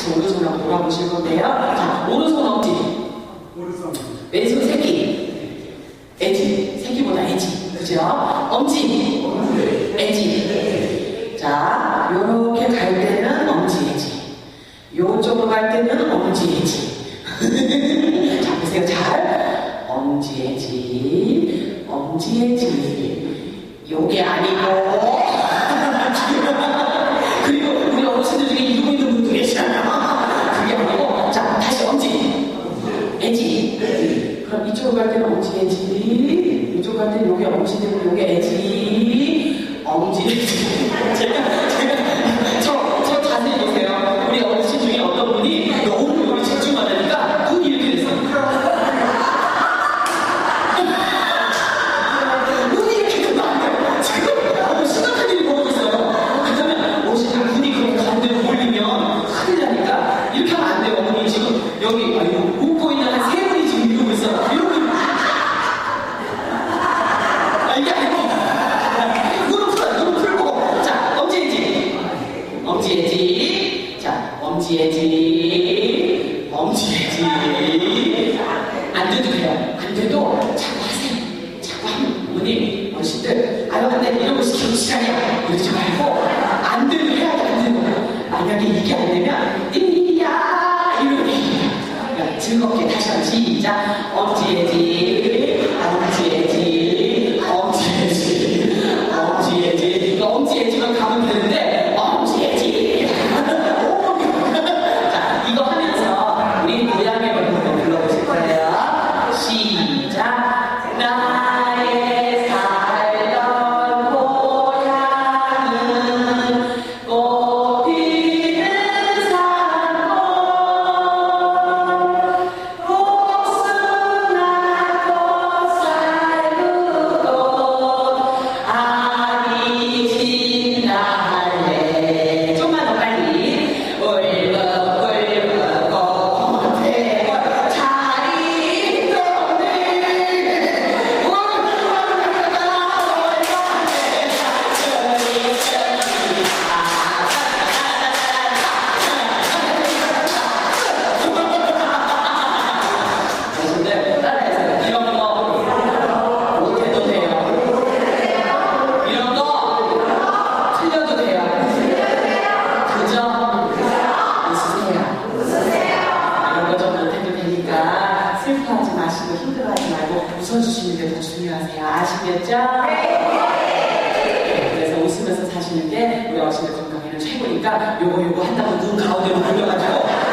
같이 오른손 한번 돌아보실 건데요. 자, 오른손 엄지, 오른손. 왼손 새끼, 애지, 새끼보다 애지, 그죠? 엄지, 애지. 자, 요렇게 갈 때는 엄지, 애지. 요쪽으로 갈 때는 엄지, 애지. 자, 보세요. 잘. 엄지, 애지. 엄지, 애지. 요게 아니고. 애지. 그럼 이쪽으로 갈 때는 엄지, 애지. 이쪽 갈 때는 요게 엄지 되고 요게 애지. 엄지, 애지. 제가, 제가, 저, 저 자세히 보세요. 우리 어르신 중에 어떤 분이 너무 여기 집중하다니까 눈이 이렇게 됐어요. 눈이 이렇게 되면 안 돼요. 지금 너무 심각한 일이 벌어졌어요 그러면 어르신 눈이 그렇게 가운데로 몰리면 큰일 나니까 이렇게 하면 안 돼요. 어머니 지금 여기 아이고 웃고 있는 한 세 분이 지금 이러고 있어요. 이러고 있는 아, 이게 아니고 눈을 풀어요. 눈을 풀고 자 엄지해지 엄지해지 자 엄지해지 엄지해지 안 돼도 돼요. 안 돼도 자꾸 하세요. 자꾸 하면 어머니 어르신들 아유 안돼. 이런 거 시키면 시간이야. 이러지 말고 안 돼도 해야 돼. 안 되는 거 만약에 이게 안 되면 이야 이렇게. 즐겁게 다시 한번 시작. 엄지해지 마시고 힘들어하지 말고 웃어주시는 게 더 중요하세요. 아시겠죠? 그래서 웃으면서 사시는 게 우리 어르신들 건강에는 최고니까 요거 요거 한다고 눈 가운데로 돌려가지고